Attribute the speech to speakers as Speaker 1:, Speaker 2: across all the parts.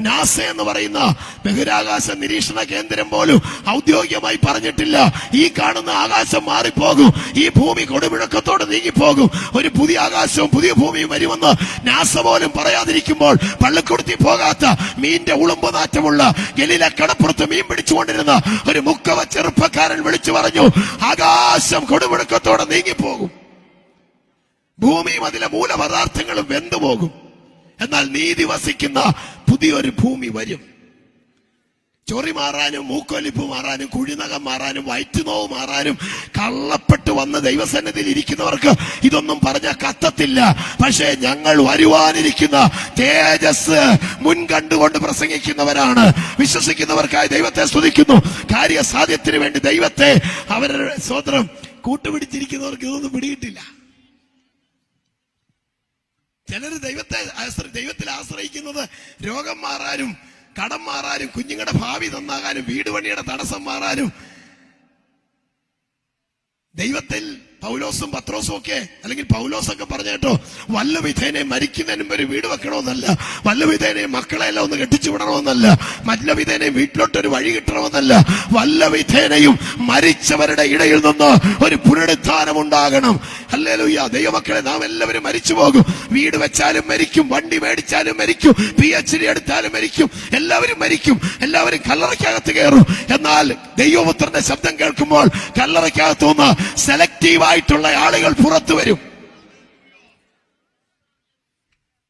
Speaker 1: NASA എന്ന് പറയുന്ന ബഹിരാകാശ നിരീക്ഷണ കേന്ദ്രം പോലും ഔദ്യോഗികമായി പറഞ്ഞിട്ടില്ല. ഈ കാണുന്ന ആകാശം മാറിപ്പോകും. ഈ ഭൂമി കൊടുമിഴക്കത്തോടെ നീങ്ങിപ്പോകും. ഒരു പുതിയ ആകാശവും പുതിയ ഭൂമിയും വരുമെന്ന് നാസ പോലും പറയാതിരിക്കുമ്പോൾ പള്ളിക്കുടുത്തി പോകാത്ത മീന്റെ ഉളുമ്പ് നാറ്റമുള്ള ഗലിലെ കടപ്പുറത്ത് മീൻ പിടിച്ചുകൊണ്ടിരുന്ന ഒരു മുക്കവ ചെറുപ്പക്കാരൻ വിളിച്ചു പറഞ്ഞു ആകാശം കൊടുമിഴക്കത്തോടെ നീങ്ങിപ്പോകും. ഭൂമിയും അതിലെ മൂലപദാർത്ഥങ്ങളും വെന്തുപോകും. എന്നാൽ നീതി വസിക്കുന്ന പുതിയൊരു ഭൂമി വരും. ചൊറി മാറാനും മൂക്കൊലിപ്പ് മാറാനും കുഴിനകം മാറാനും വയറ്റുനോവ് മാറാനും കള്ളപ്പെട്ട് വന്ന ദൈവസന്നിധിയിൽ ഇരിക്കുന്നവർക്ക് ഇതൊന്നും പറഞ്ഞ കത്തത്തില്ല. പക്ഷേ ഞങ്ങൾ വരുവാനിരിക്കുന്ന തേജസ് മുൻകണ്ടുകൊണ്ട് പ്രസംഗിക്കുന്നവരാണ്. വിശ്വസിക്കുന്നവർക്കായി ദൈവത്തെ സ്തുതിക്കുന്നു. കാര്യസാധ്യത്തിന് വേണ്ടി ദൈവത്തെ അവരുടെ സ്വതന്ത്രം കൂട്ടുപിടിച്ചിരിക്കുന്നവർക്ക് ഇതൊന്നും പിടിയിട്ടില്ല ചിലര് ദൈവത്തെ ദൈവത്തിൽ ആശ്രയിക്കുന്നത് രോഗം മാറാനും കടം മാറാനും കുഞ്ഞുങ്ങളുടെ ഭാവി നന്നാകാനും വീട് പണിയുടെ തടസ്സം മാറാനും. ദൈവത്തിൽ പൗലോസും പത്രോസും ഒക്കെ അല്ലെങ്കിൽ പൗലോസൊക്കെ പറഞ്ഞു കേട്ടോ വല്ല വിധേനെ മരിക്കുന്നതിന് മുമ്പ് ഒരു വീട് വെക്കണമെന്നല്ല വല്ല വിധേനെ മക്കളെല്ലാം ഒന്ന് കെട്ടിച്ചു വിടണമെന്നല്ല വല്ല വിധേനെ വീട്ടിലോട്ട് ഒരു വഴി കിട്ടണമെന്നല്ല വല്ല വിധേനയും മരിച്ചവരുടെ ഇടയിൽ നിന്ന് ഒരു പുനരുദ്ധാനം ഉണ്ടാകണം. അല്ലേലൂയ്യ ദൈവമക്കളെ നാം എല്ലാവരും മരിച്ചു പോകും. വീട് വെച്ചാലും മരിക്കും വണ്ടി മേടിച്ചാലും മരിക്കും പി എച്ച് ഡി എടുത്താലും മരിക്കും എല്ലാവരും മരിക്കും എല്ലാവരും കല്ലറയ്ക്കകത്ത് കയറും. എന്നാൽ ദൈവപുത്രന്റെ ശബ്ദം കേൾക്കുമ്പോൾ കല്ലറയ്ക്കകത്തുനിന്ന് നിന്ന് സെലക്റ്റീവ് ആയിട്ടുള്ള ആളുകൾ പുറത്തു വരും.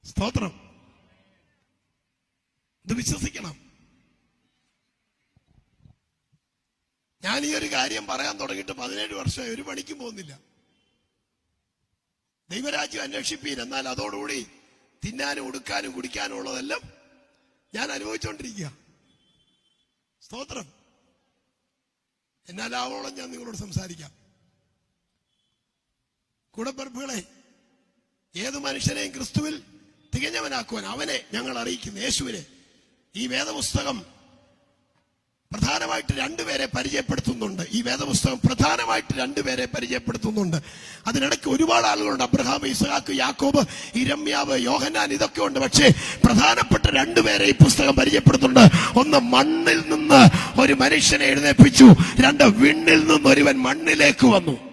Speaker 1: സ്തോത്രം. ഇത് വിശ്വസിക്കണം. ഞാൻ ഈ ഒരു കാര്യം പറയാൻ തുടങ്ങിയിട്ട് പതിനേഴ് വർഷമായി ഒരു പണിക്കും പോകുന്നില്ല. ദൈവരാജ്യം അന്വേഷിപ്പീൻ എന്നാൽ അതോടുകൂടി തിന്നാനും ഉടുക്കാനും കുടിക്കാനും ഉള്ളതെല്ലാം ഞാൻ അനുഭവിച്ചുകൊണ്ടിരിക്കുക സ്തോത്രം. എന്നാലാവോളം ഞാൻ നിങ്ങളോട് സംസാരിക്കാം. കൂടപ്പിറപ്പുകളെ ഏത് മനുഷ്യനെയും ക്രിസ്തുവിൽ തികഞ്ഞവനാക്കുവാൻ അവനെ ഞങ്ങൾ അറിയിക്കുന്നു. യേശുവിനെ ഈ വേദപുസ്തകം പ്രധാനമായിട്ട് രണ്ടുപേരെ പരിചയപ്പെടുത്തുന്നുണ്ട്. ഈ വേദപുസ്തകം പ്രധാനമായിട്ട് രണ്ടുപേരെ പരിചയപ്പെടുത്തുന്നുണ്ട്. അതിനിടയ്ക്ക് ഒരുപാട് ആളുകളുണ്ട്. അബ്രഹാം ഇസഹാക്ക് യാക്കോബ് ഇരമ്യാവ് യോഹനാൻ ഇതൊക്കെ ഉണ്ട്. പക്ഷേ പ്രധാനപ്പെട്ട രണ്ടുപേരെ ഈ പുസ്തകം പരിചയപ്പെടുത്തുന്നുണ്ട്. ഒന്ന് മണ്ണിൽ നിന്ന് ഒരു മനുഷ്യനെ എഴുന്നേൽപ്പിച്ചു രണ്ട് വിണ്ണിൽ നിന്ന് ഒരുവൻ മണ്ണിലേക്ക് വന്നു.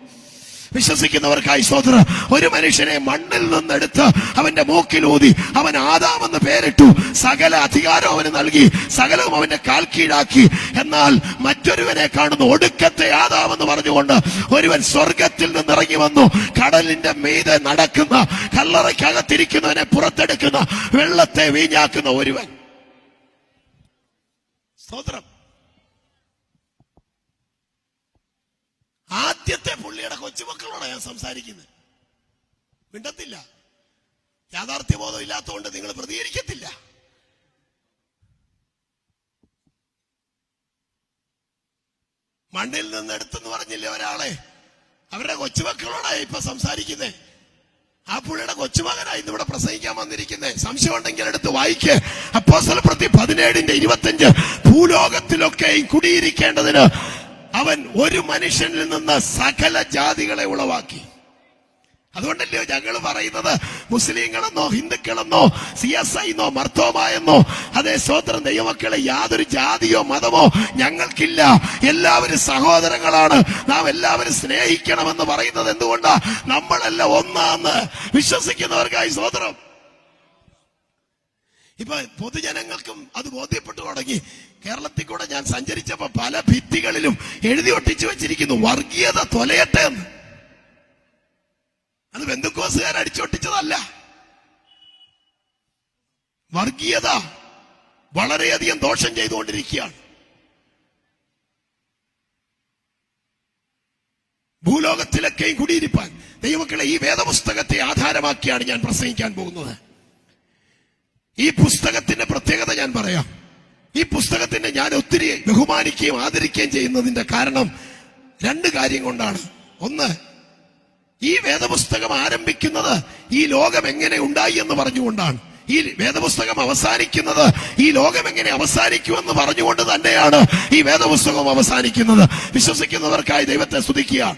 Speaker 1: വിശ്വസിക്കുന്നവർക്കായി സ്തോത്ര. ഒരു മനുഷ്യനെ മണ്ണിൽ നിന്നെടുത്ത് അവന്റെ മൂക്കിൽ ഊതി അവൻ ആദാമെന്ന് പേരിട്ടു. സകല അധികാരം അവന് നൽകി സകലവും അവന്റെ കാൽ കീഴാക്കി. എന്നാൽ മറ്റൊരുവനെ കാണുന്നു ഒടുക്കത്തെ ആദാമെന്ന് പറഞ്ഞുകൊണ്ട് ഒരുവൻ സ്വർഗത്തിൽ നിന്ന് ഇറങ്ങി വന്നു. കടലിന്റെ മീതെ നടക്കുന്ന കല്ലറയ്ക്കകത്തിരിക്കുന്നവനെ പുറത്തെടുക്കുന്ന വെള്ളത്തെ വീഞ്ഞാക്കുന്ന ഒരുവൻ. സ്തോത്രം ആദ്യത്തെ പുള്ളിയുടെ കൊച്ചുമക്കളോടാണ് ഞാൻ സംസാരിക്കുന്നത് മിണ്ടത്തില്ല. യാഥാർത്ഥ്യബോധം ഇല്ലാത്തതുകൊണ്ട് നിങ്ങൾ പ്രതികരിക്കത്തില്ല. മണ്ണിൽ നിന്ന് എടുത്തെന്ന് പറഞ്ഞില്ലേ ഒരാളെ? അവരുടെ കൊച്ചുമക്കളോടായി ഇപ്പൊ സംസാരിക്കുന്നേ. ആ പുള്ളിയുടെ കൊച്ചുമകനായി ഇവിടെ പ്രസംഗിക്കാൻ വന്നിരിക്കുന്നത് സംശയം ഉണ്ടെങ്കിൽ എടുത്ത് വായിക്ക്. അപ്പോസ്തല പ്രതി പതിനേഴിന്റെ ഇരുപത്തിയഞ്ച്. ഭൂലോകത്തിലൊക്കെയും കുടിയിരിക്കേണ്ടതിന് അവൻ ഒരു മനുഷ്യനിൽ നിന്ന് സകല ജാതികളെ ഉളവാക്കി. അതുകൊണ്ടല്ലയോ ഞങ്ങൾ പറയുന്നത്? മുസ്ലിങ്ങളെന്നോ ഹിന്ദുക്കളെന്നോ സി എസ് ഐന്നോ മർത്തോമായെന്നോ അതേ സ്വതന്ത്രം ദൈവമക്കളെ യാതൊരു ജാതിയോ മതമോ ഞങ്ങൾക്കില്ല. എല്ലാവരും സഹോദരങ്ങളാണ്. നാം എല്ലാവരും സ്നേഹിക്കണമെന്ന് പറയുന്നത് എന്തുകൊണ്ടാ? നമ്മളെല്ലാം ഒന്നാന്ന് വിശ്വസിക്കുന്നവർക്കായി സ്വതന്ത്രം. ഇപ്പൊ പൊതുജനങ്ങൾക്കും അത് ബോധ്യപ്പെട്ടു തുടങ്ങി. കേരളത്തിൽ കൂടെ ഞാൻ സഞ്ചരിച്ചപ്പോ പല ഭിത്തികളിലും എഴുതി ഒട്ടിച്ചു വെച്ചിരിക്കുന്നു. വർഗീയത തൊലയട്ടെ എന്ന്. അത് ബന്ധുക്കോസുകാർ അടിച്ചൊട്ടിച്ചതല്ല. വർഗീയത വളരെയധികം ദോഷം ചെയ്തുകൊണ്ടിരിക്കുകയാണ്. ഭൂലോകത്തിലൊക്കെയും കുടിയിരിപ്പാൻ. ദൈവക്കളെ ഈ വേദപുസ്തകത്തെ ആധാരമാക്കിയാണ് ഞാൻ പ്രസംഗിക്കാൻ പോകുന്നത്. ഈ പുസ്തകത്തിന്റെ പ്രത്യേകത ഞാൻ പറയാം. ഈ പുസ്തകത്തിന്റെ ഞാൻ ഒത്തിരി ബഹുമാനിക്കുകയും ആദരിക്കുകയും ചെയ്യുന്നതിന്റെ കാരണം രണ്ട് കാര്യം കൊണ്ടാണ്. ഒന്ന് ഈ വേദപുസ്തകം ആരംഭിക്കുന്നത് ഈ ലോകം എങ്ങനെ ഉണ്ടായി എന്ന് പറഞ്ഞുകൊണ്ടാണ്. ഈ വേദപുസ്തകം അവസാനിക്കുന്നത് ഈ ലോകം എങ്ങനെ അവസാനിക്കുമെന്ന് പറഞ്ഞുകൊണ്ട് തന്നെയാണ് ഈ വേദപുസ്തകം അവസാനിക്കുന്നത്. വിശ്വസിക്കുന്നവർക്കായി ദൈവത്തെ സ്തുതിക്കുക.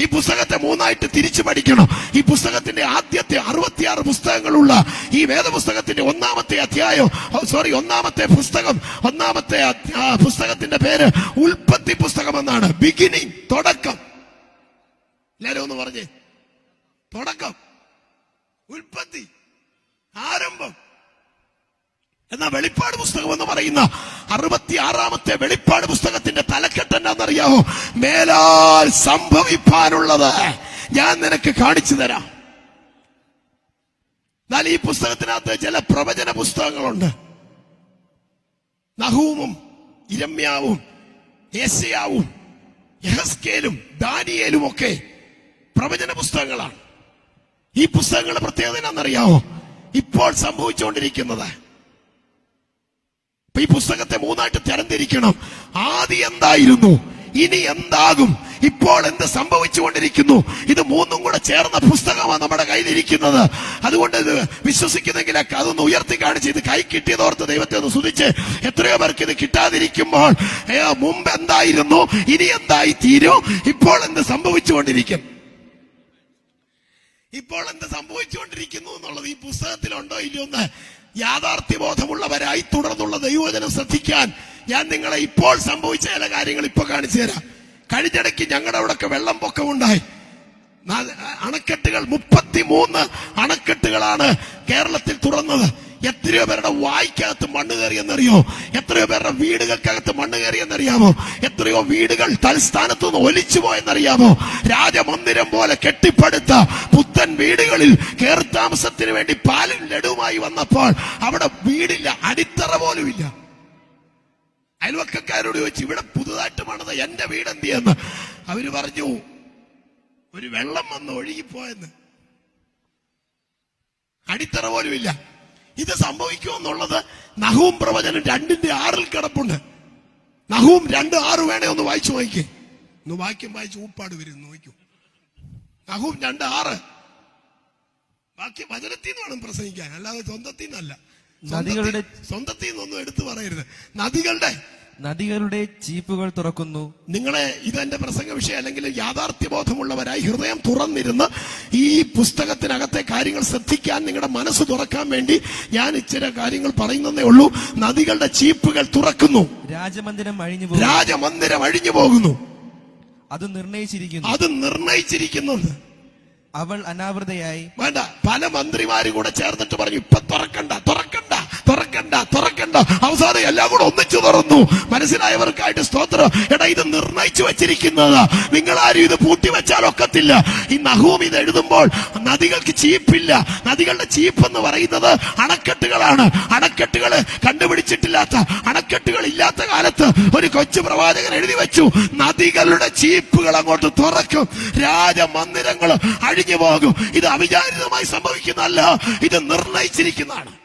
Speaker 1: ഈ പുസ്തകത്തെ മൂന്നായിട്ട് തിരിച്ചു പഠിക്കണം. ഈ പുസ്തകത്തിന്റെ ആദ്യത്തെ അറുപത്തിയാറ് പുസ്തകങ്ങളുള്ള ഈ വേദപുസ്തകത്തിന്റെ ഒന്നാമത്തെ അധ്യായം സോറി ഒന്നാമത്തെ പുസ്തകം ഒന്നാമത്തെ പുസ്തകത്തിന്റെ പേര് ഉൽപ്പത്തി പുസ്തകം എന്നാണ് ബിഗിനിങ് തുടക്കം. എല്ലാരും ഒന്ന് പറഞ്ഞേ. തുടക്കം. ഉൽപ്പത്തി. ആരംഭം. എന്നാ വെളിപ്പാട് പുസ്തകം എന്ന് പറയുന്ന അറുപത്തിയാറാമത്തെ വെളിപ്പാട് പുസ്തകത്തിന്റെ തലക്കെട്ട് എന്നാന്നറിയാമോ മേലാൽ സംഭവിപ്പാനുള്ളത്. ഞാൻ നിനക്ക് കാണിച്ചു തരാം. എന്നാൽ ഈ പുസ്തകത്തിനകത്ത് ചില പ്രവചന പുസ്തകങ്ങളുണ്ട്. നഹൂമും ഇരമ്യാവും ഏസ്യാവും യഹസ്കേലും ദാനിയേലും ഒക്കെ പ്രവചന പുസ്തകങ്ങളാണ്. ഈ പുസ്തകങ്ങളുടെ പ്രത്യേകത എന്നാണെന്നറിയാമോ? ഇപ്പോൾ സംഭവിച്ചുകൊണ്ടിരിക്കുന്നത് ഈ പുസ്തകത്തെ മൂന്നായിട്ട് തരംതിരിക്കണം. ആദ്യം എന്തായിരുന്നു? ഇനി എന്താകും? ഇപ്പോൾ എന്ത് സംഭവിച്ചുകൊണ്ടിരിക്കുന്നു? ഇത് മൂന്നും കൂടെ ചേർന്ന പുസ്തകമാണ് നമ്മുടെ കയ്യിലിരിക്കുന്നത്. അതുകൊണ്ട് ഇത് വിശ്വസിക്കുന്നെങ്കിലൊക്കെ അതൊന്ന് ഉയർത്തി കാണിച്ച് ഇത് കൈ കിട്ടിയതോർത്ത് ദൈവത്തെ ഒന്ന് സ്തുതിച്ച് എത്രയോ പേർക്ക് ഇത് കിട്ടാതിരിക്കുമ്പോൾ മുമ്പ് എന്തായിരുന്നു? ഇനി എന്തായി തീരും ഇപ്പോൾ എന്ത് സംഭവിച്ചുകൊണ്ടിരിക്കും? ഇപ്പോൾ എന്ത് സംഭവിച്ചുകൊണ്ടിരിക്കുന്നു എന്നുള്ളത് ഈ പുസ്തകത്തിലുണ്ടോ ഇല്ലയോ എന്ന് യാഥാർത്ഥ്യബോധമുള്ളവരായി തുടർന്നുള്ള ദൈവജനം ശ്രദ്ധിക്കാൻ ഞാൻ നിങ്ങളെ ഇപ്പോൾ സംഭവിച്ച ചില കാര്യങ്ങൾ ഇപ്പൊ കാണിച്ചു തരാം. കഴിഞ്ഞിടയ്ക്ക് ഞങ്ങളുടെ അവിടെയൊക്കെ വെള്ളം പൊക്കമുണ്ടായി. അണക്കെട്ടുകൾ മുപ്പത്തിമൂന്ന് അണക്കെട്ടുകളാണ് കേരളത്തിൽ തുറന്നത്. എത്രയോ പേരുടെ വായിക്കകത്ത് മണ്ണ് കയറിയെന്നറിയോ എത്രയോ പേരുടെ വീടുകൾക്കകത്ത് മണ്ണ് കയറിയെന്നറിയാമോ എത്രയോ വീടുകൾ തൽസ്ഥാനത്ത് നിന്ന് ഒലിച്ചു പോയെന്നറിയാമോ? രാജമന്ദിരം പോലെ കെട്ടിപ്പടുത്ത പുത്തൻ വീടുകളിൽ കയറി താമസത്തിന് വേണ്ടി പാലും ലഡുവുമായി വന്നപ്പോൾ അവിടെ വീടില്ല അടിത്തറ പോലുമില്ല ഇല്ല. അയൽവക്കക്കാരോട് ചോദിച്ചു ഇവിടെ പുതുതായിട്ട് പണിത എന്റെ വീട് എന്ത് ചെയ്യുന്നു അവർ പറഞ്ഞു ഒരു വെള്ളം വന്ന് ഒഴുകിപ്പോയെന്ന്. അടിത്തറ പോലും ഇല്ല. ഇത് സംഭവിക്കുമെന്നുള്ളത് നഹൂം പ്രവചനം രണ്ടിന്റെ ആറിൽ കിടപ്പുണ്ട്. നഹൂം രണ്ട് ആറ് വേണേ ഒന്ന് വായിച്ചു നോക്കിക്കേ ഒന്ന് വാക്യം വായിച്ച് ഊപ്പാട് വരും നോക്കൂ. നഹൂം രണ്ട് ആറ്. ബാക്കി വചനത്തിൽ നിന്ന് വേണം പ്രസംഗിക്കാൻ. അല്ലാതെ സ്വന്തത്തിൽ നിന്നല്ല.
Speaker 2: നദികളുടെ-
Speaker 1: സ്വന്തത്തിൽ നിന്നൊന്നും എടുത്തു പറയരുത്. നദികളുടെ
Speaker 2: നദികളുടെ ചീപ്പുകൾ തുറക്കുന്നു.
Speaker 1: നിങ്ങളെ ഇതെന്റെ പ്രസംഗ വിഷയം അല്ലെങ്കിൽ യാഥാർത്ഥ്യബോധമുള്ളവരായി ഹൃദയം തുറന്നിരുന്ന് ഈ പുസ്തകത്തിനകത്തെ കാര്യങ്ങൾ ശ്രദ്ധിക്കാൻ നിങ്ങളുടെ മനസ്സ് തുറക്കാൻ വേണ്ടി ഞാൻ ഇച്ചിരി കാര്യങ്ങൾ പറയുന്നതേ ഉള്ളൂ. നദികളുടെ ചീപ്പുകൾ തുറക്കുന്നു.
Speaker 2: രാജമന്ദിരം അഴിഞ്ഞു
Speaker 1: രാജമന്ദിരം അഴിഞ്ഞു പോകുന്നു.
Speaker 2: അത് നിർണയിച്ചിരിക്കുന്നു.
Speaker 1: അത് നിർണയിച്ചിരിക്കുന്നു
Speaker 2: അവൾ അനാവൃതയായി.
Speaker 1: വേണ്ട പല മന്ത്രിമാരും കൂടെ ചേർന്നിട്ട് പറഞ്ഞു ഇപ്പൊ തുറക്കണ്ട അവസാനം എല്ലാം കൂടെ ഒന്നിച്ചു തുറന്നു. മനസ്സിലായവർക്കായിട്ട് സ്തോത്രം. എടാ ഇത് നിർണയിച്ചു വെച്ചിരിക്കുന്നത്. നിങ്ങൾ ആരും ഇത് പൂട്ടി വെച്ചാൽ ഒക്കത്തില്ല. ഈ നഹൂം ഇത് എഴുതുമ്പോൾ നദികൾക്ക് ചീപ്പില്ല. നദികളുടെ ചീപ്പ് എന്ന് പറയുന്നത് അണക്കെട്ടുകളാണ്. അണക്കെട്ടുകൾ കണ്ടുപിടിച്ചിട്ടില്ലാത്ത അണക്കെട്ടുകൾ ഇല്ലാത്ത കാലത്ത് ഒരു കൊച്ചു പ്രവാചകൻ എഴുതി വെച്ചു. നദികളുടെ ചീപ്പുകൾ അങ്ങോട്ട് തുറക്കും. രാജമന്ദിരങ്ങൾ അഴിഞ്ഞു പോകും. ഇത് അവിചാരിതമായി സംഭവിക്കുന്നതല്ല. ഇത് നിർണയിച്ചിരിക്കുന്നതാണ്.